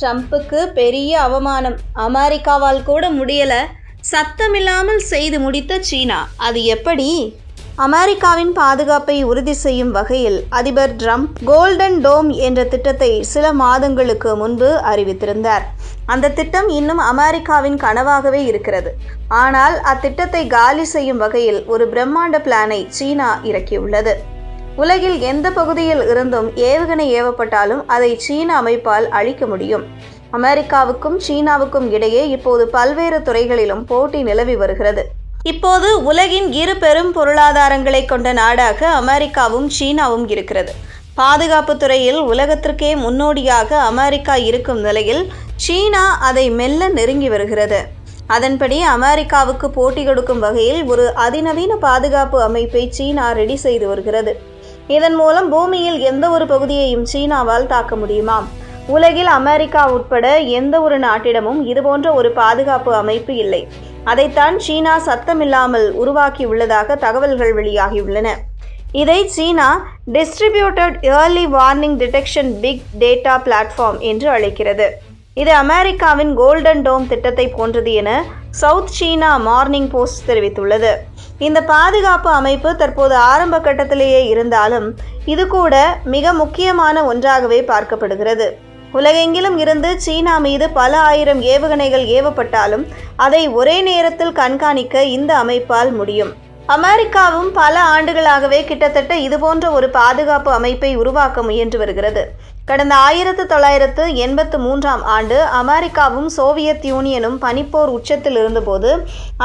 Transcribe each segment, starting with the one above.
ட்ரம்ப்புக்கு பெரிய அவமானம். அமெரிக்காவால் கூட முடியல. சத்தமில்லாமல் செய்து முடித்த சீனா. அது எப்படி? அமெரிக்காவின் பாதுகாப்பை உறுதி செய்யும் வகையில் அதிபர் ட்ரம்ப் கோல்டன் டோம் என்ற திட்டத்தை சில மாதங்களுக்கு முன்பு அறிவித்திருந்தார். அந்த திட்டம் இன்னும் அமெரிக்காவின் கனவாகவே இருக்கிறது. ஆனால் அத்திட்டத்தை காலி செய்யும் வகையில் ஒரு பிரம்மாண்ட பிளானை சீனா இறக்கியுள்ளது. உலகில் எந்த பகுதியில் இருந்தும் ஏவுகணை ஏவப்பட்டாலும் அதை சீன அமைப்பால் அழிக்க முடியும். அமெரிக்காவுக்கும் சீனாவுக்கும் இடையே இப்போது பல்வேறு துறைகளிலும் போட்டி நிலவி வருகிறது. இப்போது உலகின் இரு பெரும் பொருளாதாரங்களை கொண்ட நாடாக அமெரிக்காவும் சீனாவும் இருக்கிறது. பாதுகாப்பு துறையில் உலகத்திற்கே முன்னோடியாக அமெரிக்கா இருக்கும் நிலையில் சீனா அதை மெல்ல நெருங்கி வருகிறது. அதன்படி அமெரிக்காவுக்கு போட்டி கொடுக்கும் வகையில் ஒரு அதிநவீன பாதுகாப்பு அமைப்பை சீனா ரெடி செய்து வருகிறது. இதன் மூலம் பூமியில் எந்த ஒரு பகுதியையும் சீனாவால் தாக்க முடியுமாம். உலகில் அமெரிக்கா உட்பட எந்த ஒரு நாட்டிடமும் இதுபோன்ற ஒரு பாதுகாப்பு அமைப்பு இல்லை. அதைத்தான் சீனா சத்தமில்லாமல் உருவாக்கியுள்ளதாக தகவல்கள் வெளியாகியுள்ளன. இதை China distributed early warning detection big data platform என்று அழைக்கிறது. இது அமெரிக்காவின் கோல்டன் டோம் திட்டத்தை போன்றது என சவுத் சீனா மார்னிங் போஸ்ட் தெரிவித்துள்ளது. இந்த பாதுகாப்பு அமைப்பு தற்போது ஆரம்ப கட்டத்திலேயே இருந்தாலும் இது கூட மிக முக்கியமான ஒன்றாகவே பார்க்கப்படுகிறது. உலகெங்கிலும் இருந்து சீனா மீது பல ஆயிரம் ஏவுகணைகள் ஏவப்பட்டாலும் அதை ஒரே நேரத்தில் கண்காணிக்க இந்த அமைப்பால் முடியும். அமெரிக்காவும் பல ஆண்டுகளாகவே கிட்டத்தட்ட இதுபோன்ற ஒரு பாதுகாப்பு அமைப்பை உருவாக்க முயன்று வருகிறது. கடந்த ஆயிரத்து தொள்ளாயிரத்து எண்பத்து மூன்றாம் ஆண்டு அமெரிக்காவும் சோவியத் யூனியனும் பனிப்போர் உச்சத்தில் இருந்தபோது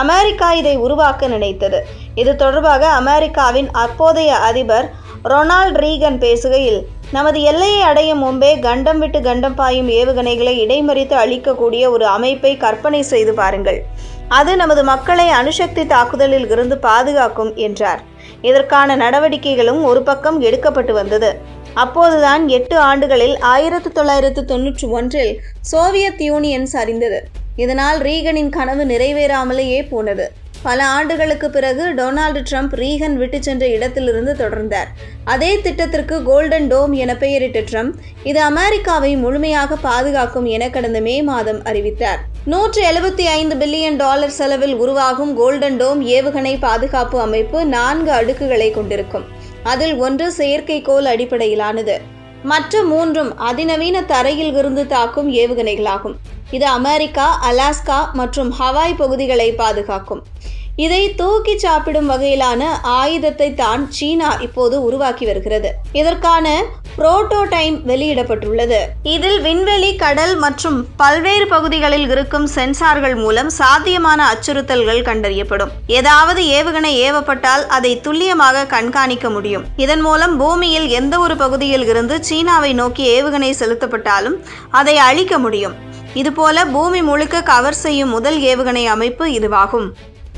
அமெரிக்கா இதை உருவாக்க நினைத்தது. இது தொடர்பாக அமெரிக்காவின் அப்போதைய அதிபர் ரொனால்ட் ரீகன் பேசுகையில் நமது எல்லையை அடையும் முன்பே கண்டம் விட்டு கண்டம் பாயும் ஏவுகணைகளை இடைமறித்து அழிக்கக்கூடிய ஒரு அமைப்பை கற்பனை செய்து பாருங்கள். அது நமது மக்களை அணுசக்தி தாக்குதலில் இருந்து பாதுகாக்கும் என்றார். இதற்கான நடவடிக்கைகளும் ஒரு பக்கம் எடுக்கப்பட்டு வந்தது. அப்போதுதான் எட்டு ஆண்டுகளில் ஆயிரத்து தொள்ளாயிரத்து தொன்னூற்றி ஒன்றில் சோவியத் யூனியன் சரிந்தது. இதனால் ரீகனின் கனவு நிறைவேறாமலேயே போனது. பல ஆண்டுகளுக்கு பிறகு டொனால்டு ட்ரம்ப் ரீகன் விட்டு சென்ற இடத்திலிருந்து தொடர்ந்தார். அதே திட்டத்திற்கு கோல்டன் டோம் என பெயரிட்ட ட்ரம்ப் இது அமெரிக்காவை முழுமையாக பாதுகாக்கும் என கடந்த மே மாதம் அறிவித்தார். நூற்று எழுபத்தி ஐந்து பில்லியன் டாலர் செலவில் உருவாகும் கோல்டன் டோம் ஏவுகணை பாதுகாப்பு அமைப்பு நான்கு அடுக்குகளை கொண்டிருக்கும். அதில் ஒன்று செயற்கைக்கோள் அடிப்படையிலானது. மற்ற மூன்றும் அதிநவீன தரையில் இருந்து தாக்கும் ஏவுகணைகளாகும். இது அமெரிக்கா அலாஸ்கா மற்றும் ஹவாய் பகுதிகளை பாதுகாக்கும். இதை தூக்கி சாப்பிடும் வகையிலான ஆயுதத்தை தான் சீனா இப்போது உருவாக்கி வருகிறது. இதற்கான புரோட்டோடைம் வெளியிடப்பட்டுள்ளது. இதில் விண்வெளி கடல் மற்றும் பல்வேறு பகுதிகளில் இருக்கும் சென்சார்கள் மூலம் சாத்தியமான அச்சுறுத்தல்கள் கண்டறியப்படும். ஏதாவது ஏவுகணை ஏவப்பட்டால் அதை துல்லியமாக கண்காணிக்க முடியும். இதன் மூலம் பூமியில் எந்த ஒரு பகுதியில் இருந்து சீனாவை நோக்கி ஏவுகணை செலுத்தப்பட்டாலும் அதை அழிக்க முடியும். இதுபோல பூமி முழுக்க கவர் செய்யும் முதல் ஏவுகணை அமைப்பு இதுவாகும்.